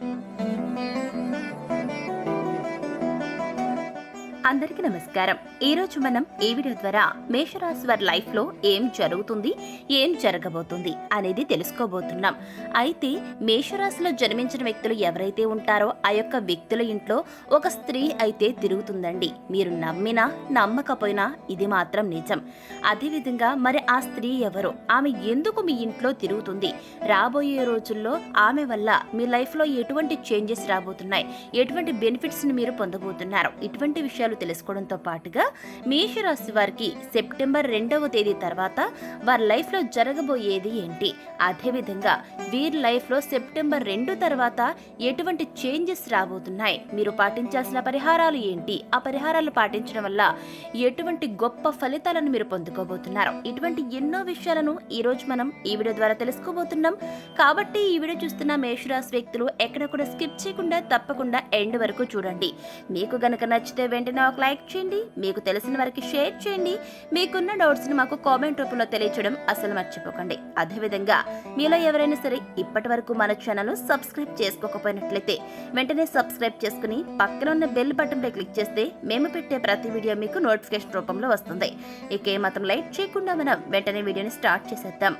Thank you. అందరికీ నమస్కారం. ఈ రోజు మనం ఈ వీడియో ద్వారా మేషరాశి వారి లైఫ్లో ఏం జరుగుతుంది ఏం జరగబోతుంది అనేది తెలుసుకోబోతున్నాం. అయితే మేషరాశిలో జన్మించిన వ్యక్తులు ఎవరైతే ఉంటారో ఆ యొక్క వ్యక్తుల ఇంట్లో ఒక స్త్రీ అయితే తిరుగుతుందండి. మీరు నమ్మినా నమ్మకపోయినా ఇది మాత్రం నిజం. అదేవిధంగా మరి ఆ స్త్రీ ఎవరు? ఆమె ఎందుకు మీ ఇంట్లో తిరుగుతుంది? రాబోయే రోజుల్లో ఆమె వల్ల మీ లైఫ్లో ఎటువంటి చేంజెస్ రాబోతున్నాయి? ఎటువంటి బెనిఫిట్స్ని మీరు పొందబోతున్నారు? ఇటువంటి విషయాలు తెలుసుకోవడంతో పాటుగా మేషరాశి వారికి సెప్టెంబర్ రెండవ తేదీ తర్వాత వారి లైఫ్లో జరగబోయేది ఏంటి? అదేవిధంగా వీరి లైఫ్లో సెప్టెంబర్ రెండు తర్వాత ఎటువంటి చేంజెస్ రాబోతున్నాయి? మీరు పాటించాల్సిన పరిహారాలు ఏంటి? ఆ పరిహారాలు పాటించడం వల్ల ఎటువంటి గొప్ప ఫలితాలను మీరు పొందుకోబోతున్నారు? ఇటువంటి ఎన్నో విషయాలను ఈ రోజు మనం ఈ వీడియో ద్వారా తెలుసుకోబోతున్నాం. కాబట్టి ఈ వీడియో చూస్తున్న మేషరాశి వ్యక్తులు ఎక్కడ కూడా స్కిప్ చేయకుండా తప్పకుండా ఎండ్ వరకు చూడండి. మీకు గనక నచ్చితే వెంటనే ఒక లైక్ చేయండి మీకు తెలిసిన వారికి షేర్ చేయండి మీకున్న డౌట్స్ని మాకు కామెంట్ రూపంలో తెలియచేయడం అసలు మర్చిపోకండి. అదేవిధంగా మీలో ఎవరైనా సరే ఇప్పటి వరకు మన ఛానల్ సబ్స్క్రైబ్ చేసుకోకపోయినట్లయితే వెంటనే సబ్స్క్రైబ్ చేసుకుని పక్కన ఉన్న బెల్ బటన్ పై క్లిక్ చేస్తే మేము పెట్టే ప్రతి వీడియో మీకు నోటిఫికేషన్ రూపంలో వస్తుంది. ఇక ఏమాత్రం లైట్ చేయకుండా మనం వెంటనే వీడియోని స్టార్ట్ చేసేద్దాం.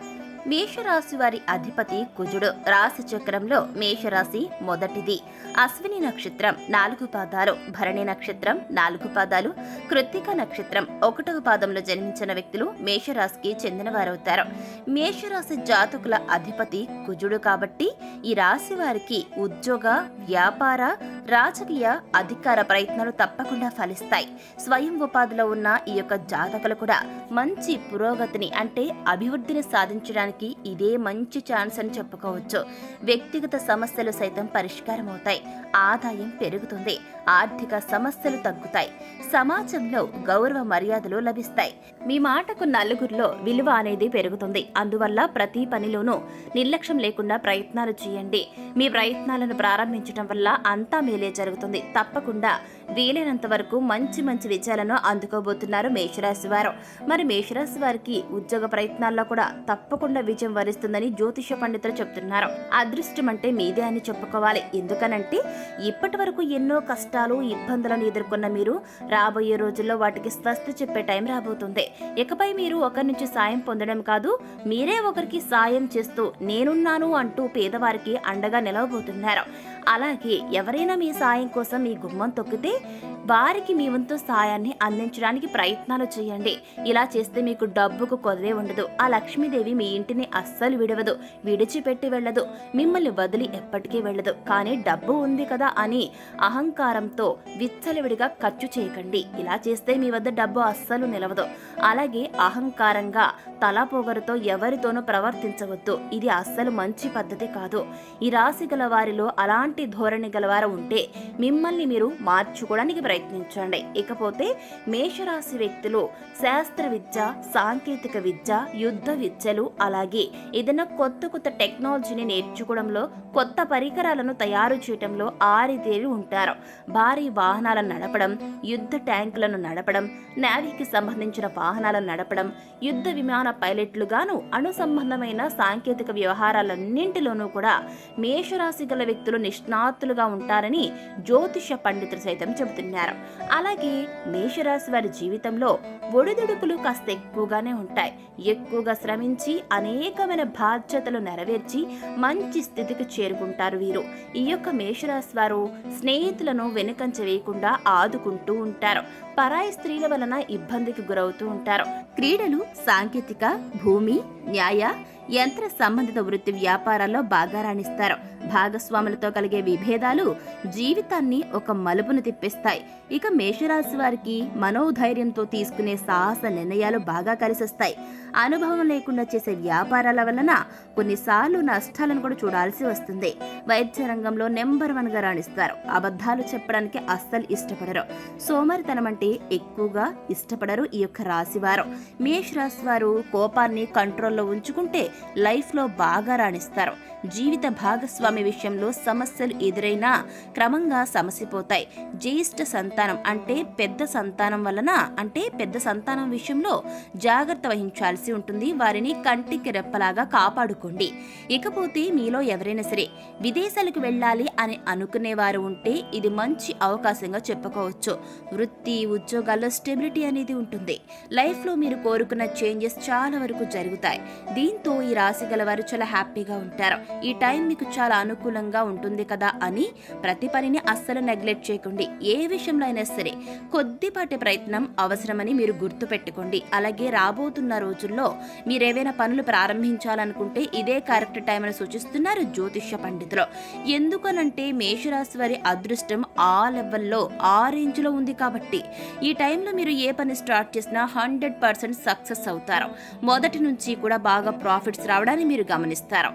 మేషరాశి వారి అధిపతి కుజుడు. రాశి చక్రంలో మేషరాశి మొదటిది. అశ్విని నక్షత్రం నాలుగు పాదాలు భరణి నక్షత్రం నాలుగు పాదాలు కృత్తిక నక్షత్రం ఒకటవ పాదంలో జన్మించిన వ్యక్తులు మేషరాశికి చెందినవారవుతారు. మేషరాశి జాతకుల అధిపతి కుజుడు కాబట్టి ఈ రాశి వారికి ఉద్యోగ వ్యాపార రాజకీయ అధికార ప్రయత్నాలు తప్పకుండా ఫలిస్తాయి. స్వయం ఉపాధిలో ఉన్న ఈ యొక్క జాతకులు కూడా మంచి పురోగతిని అంటే అభివృద్ధిని సాధించడానికి ఇదే మంచి ఛాన్స్ అని చెప్పుకోవచ్చు. వ్యక్తిగత సమస్యలు సైతం పరిష్కారం అవుతాయి ఆదాయం పెరుగుతుంది. ఆర్థిక సమస్యలు తగ్గుతాయి. సమాజంలో గౌరవ మర్యాదలు లభిస్తాయి. మీ మాటకు నలుగురిలో విలువ అనేది పెరుగుతుంది. అందువల్ల ప్రతి పనిలోనూ నిర్లక్ష్యం లేకుండా ప్రయత్నాలు చేయండి. మీ ప్రయత్నాలను ప్రారంభించడం వల్ల అంతా మేలే జరుగుతుంది. తప్పకుండా వీలైనంత వరకు మంచి మంచి విజయాలను అందుకోబోతున్నారు మేషరాశి వారు. మరి మేషరాశి వారికి ఉద్యోగ ప్రయత్నాల్లో కూడా తప్పకుండా విజయం వరిస్తుందని జ్యోతిష పండితులు చెప్తున్నారు. అదృష్టం అంటే మీదే అని చెప్పుకోవాలి. ఎందుకనంటే ఇప్పటి వరకు ఎన్నో కష్టాలు ఇబ్బందులను ఎదుర్కొన్న మీరు రాబోయే రోజుల్లో వాటికి స్వస్తి చెప్పే టైం రాబోతుంది. ఇకపై మీరు ఒకరి నుంచి సాయం పొందడం కాదు మీరే ఒకరికి సాయం చేస్తూ నేనున్నాను అంటూ పేదవారికి అండగా నిలవబోతున్నారు. అలాగే ఎవరైనా మీ సాయం కోసం మీ గుమ్మం తొక్కితే వారికి మీ వంతు సాయాన్ని అందించడానికి ప్రయత్నాలు చేయండి. ఇలా చేస్తే మీకు డబ్బుకు కొదవే ఉండదు. ఆ లక్ష్మీదేవి మీ ఇంటిని అస్సలు విడవదు విడిచిపెట్టి వెళ్ళదు. మిమ్మల్ని వదిలి ఎప్పటికీ వెళ్ళదు. కానీ డబ్బు ఉంది కదా అని అహంకారం అహంకారంతో విచ్చలవిడిగా ఖర్చు చేయకండి. ఇలా చేస్తే మీ వద్ద డబ్బు అస్సలు నిలవదు. అలాగే అహంకారంగా తలాపోగరుతో ఎవరితోనూ ప్రవర్తించవద్దు. ఇది అస్సలు మంచి పద్ధతి కాదు. ఈ రాశి గల వారిలో అలాంటి ధోరణి గలవారు ఉంటే మిమ్మల్ని మీరు మార్చుకోవడానికి ప్రయత్నించండి. ఇకపోతే మేషరాశి వ్యక్తులు శాస్త్ర విద్య సాంకేతిక విద్య యుద్ధ విద్యలు అలాగే ఏదైనా కొత్త కొత్త టెక్నాలజీని నేర్చుకోవడంలో కొత్త పరికరాలను తయారు చేయడంలో ఆరితేరి ఉంటారు. భారీ వాహనాలను నడపడం యుద్ధ ట్యాంకులను నడపడం నేవీకి సంబంధించిన వాహనాలను నడపడం యుద్ధ విమాన పైలట్లుగాను అనుసంబంధమైన సాంకేతిక వ్యవహారాలన్నింటిలోనూ కూడా మేషరాశి గల వ్యక్తులు నిష్ణాతులుగా ఉంటారని జ్యోతిష పండితులు సైతం చెబుతున్నారు. అలాగే మేషరాశి వారి జీవితంలో ఒడిదుడుకులు కాస్త ఎక్కువగానే ఉంటాయి. ఎక్కువగా శ్రమించి అనేకమైన బాధ్యతలు నెరవేర్చి మంచి స్థితికి చేరుకుంటారు వీరు. ఈ యొక్క మేషరాశి వారు స్నేహితులను వెనుకంచ వేయకుండా ఆదుకుంటూ ఉంటారు. పరాయి స్త్రీల వలన ఇబ్బందికి గురవుతూ ఉంటారు. క్రీడలు సాంకేతిక భూమి న్యాయ యంత్ర సంబంధిత వృత్తి వ్యాపారాల్లో బాగా రాణిస్తారు భాగస్వాములతో కలిగే విభేదాలు జీవితాన్ని ఒక మలుపును తిప్పిస్తాయి. ఇక మేషరాశి వారికి మనోధైర్యంతో తీసుకునే సాహస నిర్ణయాలు బాగా కలిసొస్తాయి. అనుభవం లేకుండా చేసే వ్యాపారాల వలన కొన్నిసార్లు నష్టాలను కూడా చూడాల్సి వస్తుంది. వైద్య రంగంలో నెంబర్ వన్గా రాణిస్తారు. అబద్ధాలు చెప్పడానికి అస్సలు ఇష్టపడరు. సోమరితనం అంటే ఎక్కువగా ఇష్టపడరు ఈ యొక్క రాశివారు. మేష రాశి వారు కోపాన్ని కంట్రోల్లో ఉంచుకుంటే లైఫ్లో బాగా రాణిస్తారు. జీవిత భాగస్వామి విషయంలో సమస్యలు ఎదురైనా క్రమంగా సమసిపోతాయి. జ్యేష్ఠ సంతానం అంటే పెద్ద సంతానం వలన అంటే పెద్ద సంతానం విషయంలో జాగ్రత్త వహించాల్సి ఉంటుంది. వారిని కంటికి రెప్పలాగా కాపాడుకోండి. ఇకపోతే మీలో ఎవరైనా సరే విదేశాలకు వెళ్ళాలి అని అనుకునేవారు ఉంటే ఇది మంచి అవకాశంగా చెప్పుకోవచ్చు. వృత్తి ఉద్యోగాల్లో స్టెబిలిటీ అనేది ఉంటుంది. లైఫ్లో మీరు కోరుకున్న చేంజెస్ చాలా వరకు జరుగుతాయి. దీంతో ఈ రాశి గల వారు చాలా హ్యాపీగా ఉంటారు. ఈ టైం మీకు చాలా అనుకూలంగా ఉంటుంది కదా అని ప్రతి పనిని అస్సలు నెగ్లెక్ట్ చేయకండి. ఏ విషయంలో అయినా సరే కొద్దిపాటి ప్రయత్నం అవసరమని మీరు గుర్తు పెట్టుకోండి అలాగే రాబోతున్న రోజుల్లో మీరు ఏవైనా పనులు ప్రారంభించాలనుకుంటే ఇదే కరెక్ట్ టైం అని సూచిస్తున్నారు జ్యోతిష్య పండితులు. ఎందుకనంటే మేషరాశి వారి అదృష్టం ఆ లెవెల్లో ఆ రేంజ్లో ఉంది కాబట్టి ఈ టైంలో మీరు ఏ పని స్టార్ట్ చేసినా హండ్రెడ్ పర్సెంట్ సక్సెస్ అవుతారు. మొదటి నుంచి కూడా బాగా ప్రాఫిట్స్ రావడాన్ని మీరు గమనిస్తారు.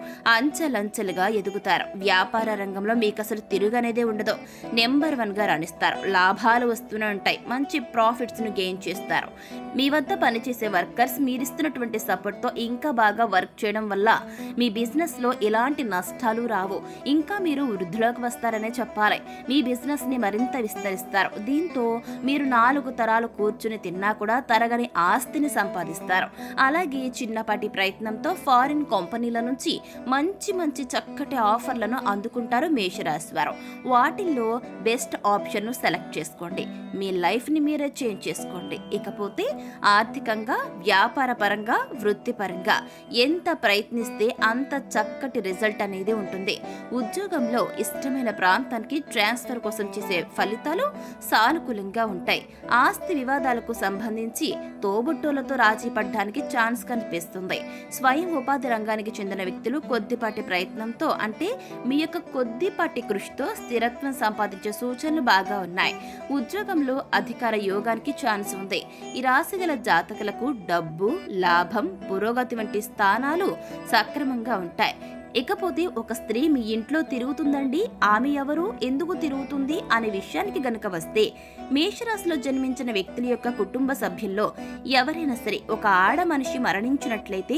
అంచెలంచెలుగా ఎదుగుతారు. వ్యాపార రంగంలో మీకు అసలు తిరుగనేదే ఉండదు. నెంబర్ వన్గా రాణిస్తారు. లాభాలు వస్తూనే ఉంటాయి. మంచి ప్రాఫిట్స్ను గెయిన్ చేస్తారు. మీ వద్ద పనిచేసే వర్కర్స్ మీరిస్తున్నటువంటి సపోర్ట్తో ఇంకా బాగా వర్క్ చేయడం వల్ల మీ బిజినెస్లో ఎలాంటి నష్టాలు రావు. ఇంకా మీరు వృద్ధిలోకి వస్తారనే చెప్పాలి. మీ బిజినెస్ని మరింత విస్తరిస్తారు. దీంతో మీరు నాలుగు తరాలు కూర్చుని తిన్నా కూడా తరగని ఆస్తిని సంపాదిస్తారు. అలాగే చిన్నపాటి ప్రయత్నంతో ఫారిన్ కంపెనీల నుంచి మంచి మంచి చక్కటి ఆఫర్లను అందుకుంటారు మేషరాశి వారు. వాటిల్లో బెస్ట్ ఆప్షన్ను సెలెక్ట్ చేసుకోండి. మీ లైఫ్ని మీరే చేంజ్ చేసుకోండి. ఇకపోతే ఆర్థికంగా వ్యాపారపరంగా వృత్తిపరంగా ఎంత ప్రయత్నిస్తే అంత చక్కటి రిజల్ట్ అనేది ఉంటుంది. ఉద్యోగంలో ఇష్టమైన ప్రాంతానికి ట్రాన్స్ఫర్ కోసం చేసే ఫలితాలు సానుకూలంగా ఉంటాయి. ఆస్తి వివాదాలకు సంబంధించి తోబుట్టువులతో రాజీ పడడానికి ఛాన్స్ కనిపిస్తుంది. స్వయం ఉపాధి రంగానికి చెందిన వ్యక్తులు కొద్దిపాటి ప్రయత్నంతో అంటే మీ యొక్క కొద్దిపాటి కృషితో స్థిరత్వం సంపాదించే సూచనలు బాగా ఉన్నాయి. ఉద్యోగంలో అధికార యోగానికి ఛాన్స్ ఉంది. ఈ రాశి గల జాతకులకు డబ్బు లాభం పురోగతి వంటి స్థానాలు సక్రమంగా ఉంటాయి. ఇకపోతే ఒక స్త్రీ మీ ఇంట్లో తిరుగుతుందండి ఆమె ఎవరు ఎందుకు తిరుగుతుంది అనే విషయానికి గనుక వస్తే మేషరాశిలో జన్మించిన వ్యక్తుల యొక్క కుటుంబ సభ్యుల్లో ఎవరైనా సరే ఒక ఆడ మనిషి మరణించినట్లయితే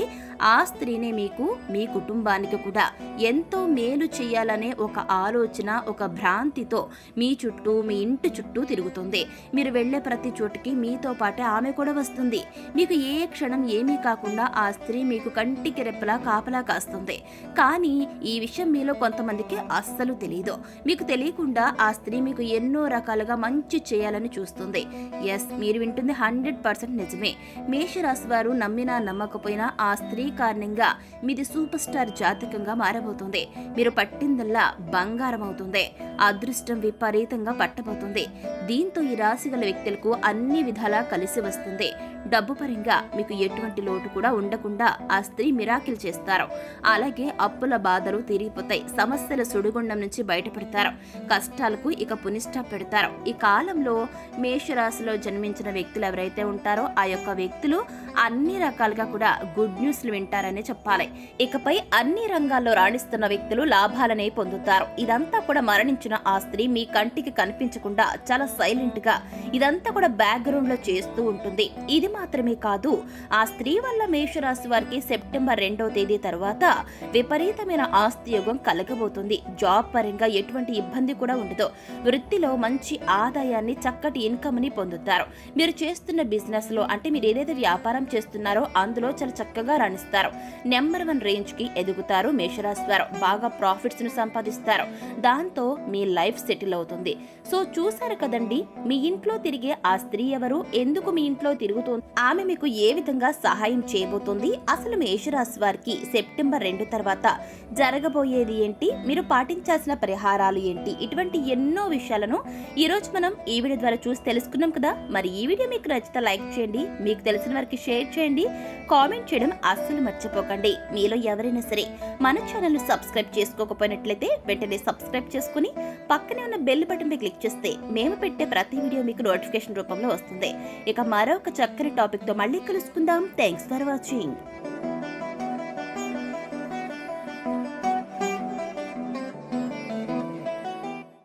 ఆ స్త్రీనే మీకు మీ కుటుంబానికి కూడా ఎంతో మేలు చేయాలనే ఒక ఆలోచన ఒక భ్రాంతితో మీ చుట్టూ మీ ఇంటి చుట్టూ తిరుగుతుంది. మీరు వెళ్ళే ప్రతి చోటుకి మీతో పాటే ఆమె కూడా వస్తుంది. మీకు ఏ క్షణం ఏమీ కాకుండా ఆ స్త్రీ మీకు కంటికి రెప్పలా కాపలా కాస్తుంది. కానీ ఈ విషయం మీలో కొంతమందికి అస్సలు తెలియదు మీకు తెలియకుండా ఆ స్త్రీ మీకు ఎన్నో రకాలుగా మంచి చేయాలని చూస్తుంది. ఎస్ మీరు వింటుంది హండ్రెడ్ పర్సెంట్ నిజమే. మేషరాశి వారు నమ్మినా నమ్మకపోయినా ఆ స్త్రీ కారణంగా మీది సూపర్ స్టార్ జాతకంగా మారబోతుంది. మీరు పట్టిందల్లా బంగారం అవుతుంది. అదృష్టం విపరీతంగా పట్టబోతుంది. దీంతో ఈ రాశి గల వ్యక్తులకు అన్ని విధాలా కలిసి వస్తుంది. డబ్బు పరంగా మీకు ఎటువంటి లోటు కూడా ఉండకుండా ఆ స్త్రీ మిరాకిల్ చేస్తారు. అలాగే అప్పుల బాధలు తీరిపోతాయి. సమస్యల సుడిగుండం నుంచి బయటపడతారు. కష్టాలకు ఇక పునిష్ట పెడతారు. ఈ కాలంలో మేషరాశిలో జన్మించిన వ్యక్తులు ఎవరైతే ఉంటారో ఆ యొక్క వ్యక్తులు అన్ని రకాలుగా కూడా గుడ్ న్యూస్లు వింటారని చెప్పాలి. ఇకపై అన్ని రంగాల్లో రాణిస్తున్న వ్యక్తులు లాభాలనే పొందుతారు. ఇదంతా కూడా మరణించిన ఆ స్త్రీ మీ కంటికి కనిపించకుండా చాలా సైలెంట్గా ఇదంతా కూడా బ్యాక్గ్రౌండ్లో చేస్తూ ఉంటుంది. ఇది మాత్రమే కాదు ఆ స్త్రీ వల్ల మేషరాశి వారికి సెప్టెంబర్ రెండవ తేదీ తర్వాత విపరీతమైన ఆస్తి యోగం కలగబోతుంది. జాబ్ పరంగా ఎటువంటి ఇబ్బంది కూడా ఉండదు. వృత్తిలో మంచి ఆదాయాన్ని చక్కటి ఇన్కమ్ని పొందుతారు. మీరు చేస్తున్న బిజినెస్లో అంటే మీరు ఏదైతే వ్యాపారం చేస్తున్నారో అందులో చాలా చక్కగా రాణిస్తారు. నెంబర్ వన్ రేంజ్కి ఎదుగుతారు మేషరాశి వారు. బాగా ప్రాఫిట్స్ను సంపాదిస్తారు. దాంతో మీ లైఫ్ సెటిల్ అవుతుంది. సో చూసారు కదండి మీ ఇంట్లో తిరిగే ఆ స్త్రీ ఎవరు? ఎందుకు మీ ఇంట్లో తిరుగుతోంది ఆమె మీకు ఏ విధంగా సహాయం చేయబోతుంది? అసలు మేషరాశి వారికి సెప్టెంబర్ రెండు తర్వాత జరగబోయేది ఏంటి? మీరు పాటించాల్సిన పరిహారాలు ఏంటి? ఇటువంటి ఎన్నో విషయాలను ఈరోజు మనం ఈ వీడియో ద్వారా చూసి తెలుసుకున్నాం కదా? మరి ఈ వీడియో మీకు నచ్చితే లైక్ చేయండి మీకు తెలిసిన వారికి షేర్ చేయండి కామెంట్ చేయడం అస్సలు మర్చిపోకండి. మీలో ఎవరైనా సరే మన ఛానల్ సబ్స్క్రైబ్ చేసుకోకపోయినట్లయితే వెంటనే సబ్స్క్రైబ్ చేసుకుని పక్కనే ఉన్న బెల్ బటన్పై క్లిక్ చేస్తే మేము పెట్టే ప్రతి వీడియో మీకు నోటిఫికేషన్ రూపంలో వస్తుంది. ఇక మరొక చక్కని టాపిక్తో మళ్ళీ కలుసుకుందాం. Thanks for watching.